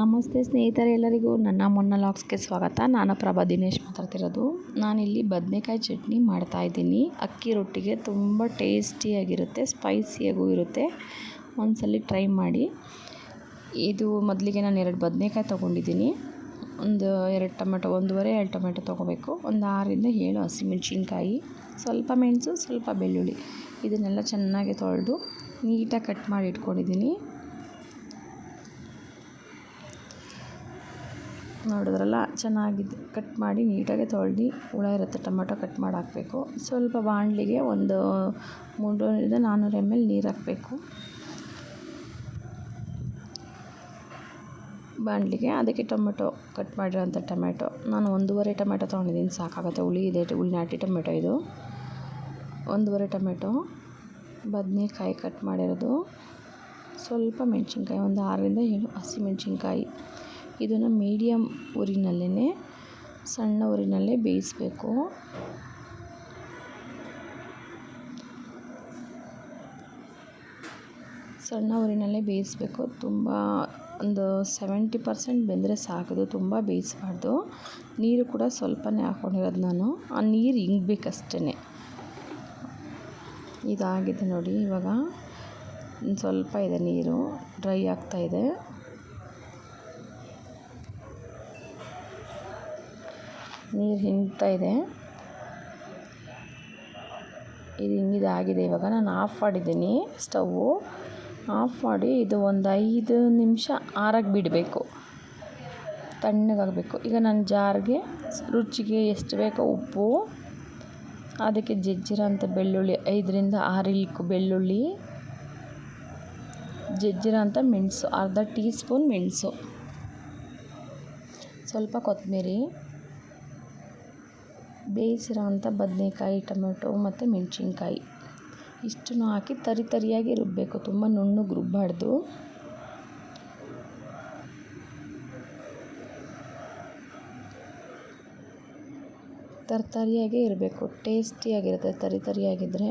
ನಮಸ್ತೆ ಸ್ನೇಹಿತರೆ, ಎಲ್ಲರಿಗೂ ನನ್ನ ಮೊನ್ನ ಲಾಕ್ಸ್ಗೆ ಸ್ವಾಗತ. ನಾನು ಪ್ರಭಾ ದಿನೇಶ್ ಮಾತಾಡ್ತಿರೋದು. ನಾನಿಲ್ಲಿ ಬದನೆಕಾಯಿ ಚಟ್ನಿ ಮಾಡ್ತಾಯಿದ್ದೀನಿ ಅಕ್ಕಿ ರೊಟ್ಟಿಗೆ ತುಂಬ ಟೇಸ್ಟಿಯಾಗಿರುತ್ತೆ, ಸ್ಪೈಸಿಯಾಗೂ ಇರುತ್ತೆ. ಒಂದ್ಸಲ ಟ್ರೈ ಮಾಡಿ. ಇದು ಮೊದಲಿಗೆ ನಾನು ಎರಡು ಬದನೆಕಾಯಿ ತೊಗೊಂಡಿದ್ದೀನಿ. ಒಂದು ಎರಡು ಟೊಮೆಟೊ, ಒಂದೂವರೆ, ಎರಡು ಟೊಮೆಟೊ ತೊಗೋಬೇಕು. ಒಂದು ಆರರಿಂದ ಏಳು ಹಸಿಮೆಣ್ಸಿನ್ಕಾಯಿ, ಸ್ವಲ್ಪ ಮೆಣಸು, ಸ್ವಲ್ಪ ಬೆಳ್ಳುಳ್ಳಿ. ಇದನ್ನೆಲ್ಲ ಚೆನ್ನಾಗಿ ತೊಳೆದು ನೀಟಾಗಿ ಕಟ್ ಮಾಡಿ ಇಟ್ಕೊಂಡಿದ್ದೀನಿ. ನೋಡಿದ್ರಲ್ಲ, ಚೆನ್ನಾಗಿದೆ. ಕಟ್ ಮಾಡಿ ನೀಟಾಗೆ ತೊಳ್ದು ಹುಳ ಇರುತ್ತೆ, ಟೊಮೆಟೊ ಕಟ್ ಮಾಡಿ ಹಾಕಬೇಕು. ಸ್ವಲ್ಪ ಬಾಣಲಿಗೆ ಒಂದು ಮುನ್ನೂರರಿಂದ ನಾನ್ನೂರು ಎಂ ಎಲ್ ನೀರು ಹಾಕಬೇಕು. ಬಾಣಲಿಗೆ ಅದಕ್ಕೆ ಟೊಮೆಟೊ ಕಟ್ ಮಾಡಿರೋಂಥ ಟೊಮೆಟೊ. ನಾನು ಒಂದೂವರೆ ಟೊಮೆಟೊ ತೊಗೊಂಡಿದ್ದೀನಿ, ಸಾಕಾಗುತ್ತೆ. ಹುಳಿ ಇದೆ, ಹುಳಿ ನಾಟಿ ಟೊಮೆಟೊ ಇದು. ಒಂದೂವರೆ ಟೊಮೆಟೊ ಬದನೇಕಾಯಿ ಕಟ್ ಮಾಡಿರೋದು. ಸ್ವಲ್ಪ ಮೆಣಸಿನ್ಕಾಯಿ, ಒಂದು ಆರರಿಂದ ಏಳು ಹಸಿಮೆಣ್ಸಿನ್ಕಾಯಿ ಇದನ್ನು ಮೀಡಿಯಮ್ ಉರಿನಲ್ಲೇ ಸಣ್ಣ ಉರಿನಲ್ಲೇ ಬೇಯಿಸಬೇಕು. ಸಣ್ಣ ಊರಿನಲ್ಲೇ ಬೇಯಿಸಬೇಕು. ತುಂಬ ಒಂದು ಸೆವೆಂಟಿ ಪರ್ಸೆಂಟ್ ಬೆಂದರೆ ಸಾಕದು, ತುಂಬ ಬೇಯಿಸಬಾರ್ದು. ನೀರು ಕೂಡ ಸ್ವಲ್ಪನೇ ಹಾಕ್ಕೊಂಡಿರೋದು ನಾನು. ಆ ನೀರು ಹಿಂಗ್ಬೇಕಷ್ಟೇ ಇದಾಗಿದೆ ನೋಡಿ ಇವಾಗ. ಸ್ವಲ್ಪ ಇದೆ ನೀರು. ಡ್ರೈ ಆಗ್ತಾಯಿದೆ ನೀರು ಹಿಂಡ್ತಾ ಇದೆ. ಇದು ಹಿಂಗಿದಾಗಿದೆ ಇವಾಗ ನಾನು ಆಫ್ ಮಾಡಿದ್ದೀನಿ ಸ್ಟವ್ವು ಆಫ್ ಮಾಡಿ ಇದು ಒಂದು ಐದು ನಿಮಿಷ ಆರಕ್ಕೆ ಬಿಡಬೇಕು. ತಣ್ಣಗಾಗಬೇಕು. ಈಗ ನಾನು ಜಾರಿಗೆ ರುಚಿಗೆ ಎಷ್ಟು ಬೇಕೋ ಉಪ್ಪು, ಅದಕ್ಕೆ ಜಜ್ಜಿರೋ ಬೆಳ್ಳುಳ್ಳಿ, ಐದರಿಂದ ಆರು ಇಲ್ಕು ಬೆಳ್ಳುಳ್ಳಿ, ಜಜ್ಜಿರೋ ಮೆಣಸು, ಅರ್ಧ ಟೀ ಸ್ಪೂನ್ ಮೆಣಸು. ಸ್ವಲ್ಪ ಕೊತ್ತಂಬರಿ. ಬೇಯಿಸಿರೋ ಅಂಥ ಬದನೇಕಾಯಿ, ಟೊಮೆಟೊ ಮತ್ತು ಮೆಣಸಿನ್ಕಾಯಿ. ಇಷ್ಟನ್ನು ಹಾಕಿ ತರಿ ತರಿಯಾಗಿ ರುಬ್ಬಬೇಕು ತುಂಬ ನುಣ್ಣಗೆ ರುಬ್ಬಾರ್ದು ತರ್ತರಿಯಾಗೇ ಇರಬೇಕು. ಟೇಸ್ಟಿಯಾಗಿರುತ್ತೆ ತರಿ ತರಿಯಾಗಿದ್ದರೆ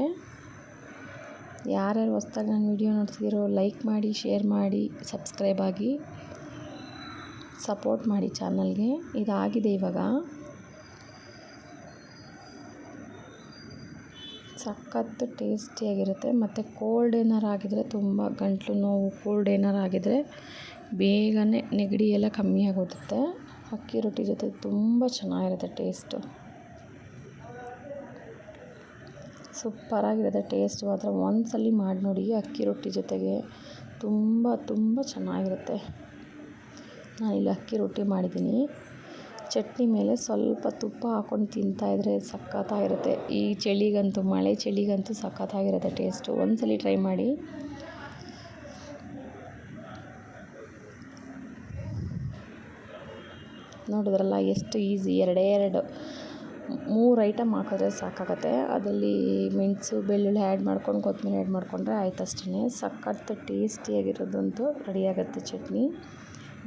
ಯಾರ್ಯಾರು ಹೊಸ್ದಾಗಿ ನಾನು ವಿಡಿಯೋ ನೋಡ್ತಿದ್ದೀರೋ ಲೈಕ್ ಮಾಡಿ, ಶೇರ್ ಮಾಡಿ, ಸಬ್ಸ್ಕ್ರೈಬ್ ಆಗಿ ಸಪೋರ್ಟ್ ಮಾಡಿ ಚಾನಲ್ಗೆ. ಇದಾಗಿದೆ ಇವಾಗ. ಸಖತ್ತು ಟೇಸ್ಟಿಯಾಗಿರುತ್ತೆ. ಮತ್ತು ಕೋಲ್ಡ್ ಏನಾರು ಆಗಿದ್ರೆ ತುಂಬ ಗಂಟಲು ನೋವು ಕೋಲ್ಡ್ ಏನಾರು ಆಗಿದ್ರೆ ಬೇಗನೆ ನೆಗಡಿ ಎಲ್ಲ ಕಮ್ಮಿ ಆಗೋಗುತ್ತೆ. ಅಕ್ಕಿ ರೊಟ್ಟಿ ಜೊತೆ ತುಂಬ ಚೆನ್ನಾಗಿರುತ್ತೆ ಟೇಸ್ಟು ಸೂಪರಾಗಿರುತ್ತೆ ಟೇಸ್ಟ್ ಮಾತ್ರ. ಒಂದ್ಸಲ ಮಾಡಿ ನೋಡಿ ಅಕ್ಕಿ ರೊಟ್ಟಿ ಜೊತೆಗೆ ತುಂಬ ತುಂಬ ಚೆನ್ನಾಗಿರುತ್ತೆ. ನಾನಿಲ್ಲಿ ಅಕ್ಕಿ ರೊಟ್ಟಿ ಮಾಡಿದ್ದೀನಿ. ಚಟ್ನಿ ಮೇಲೆ ಸ್ವಲ್ಪ ತುಪ್ಪ ಹಾಕೊಂಡು ತಿಂತಾಯಿದ್ರೆ ಸಖತ್ತಾಗಿರುತ್ತೆ. ಈ ಚಳಿಗಂತೂ, ಮಳೆ ಚಳಿಗಂತೂ ಸಖತ್ತಾಗಿರುತ್ತೆ ಟೇಸ್ಟು ಒಂದ್ಸಲಿ ಟ್ರೈ ಮಾಡಿ. ನೋಡಿದ್ರಲ್ಲ, ಎಷ್ಟು ಈಸಿ ಎರಡೇ ಎರಡು, ಮೂರು ಐಟಮ್ ಹಾಕಿದ್ರೆ ಸಾಕಾಗತ್ತೆ. ಅದರಲ್ಲಿ ಮೆಣಸು, ಬೆಳ್ಳುಳ್ಳಿ ಆ್ಯಡ್ ಮಾಡ್ಕೊಂಡು, ಕೊತ್ತಂಬರಿ ಆ್ಯಡ್ ಮಾಡಿಕೊಂಡ್ರೆ ಆಯ್ತು ಅಷ್ಟೇ ಸಖತ್ತು ಟೇಸ್ಟಿಯಾಗಿರೋದಂತೂ ರೆಡಿಯಾಗುತ್ತೆ ಚಟ್ನಿ.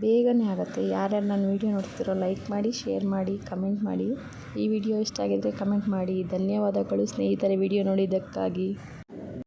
ಬೇಗನೆ ಆಗುತ್ತೆ. ಯಾರ್ಯಾರು ನನ್ನ ವೀಡಿಯೋ ನೋಡ್ತಿರೋ ಲೈಕ್ ಮಾಡಿ, ಶೇರ್ ಮಾಡಿ, ಕಮೆಂಟ್ ಮಾಡಿ. ಈ ವಿಡಿಯೋ ಇಷ್ಟ ಆಗಿದ್ದರೆ ಕಮೆಂಟ್ ಮಾಡಿ. ಧನ್ಯವಾದಗಳು ಸ್ನೇಹಿತರೆ ವಿಡಿಯೋ ನೋಡಿದ್ದಕ್ಕಾಗಿ.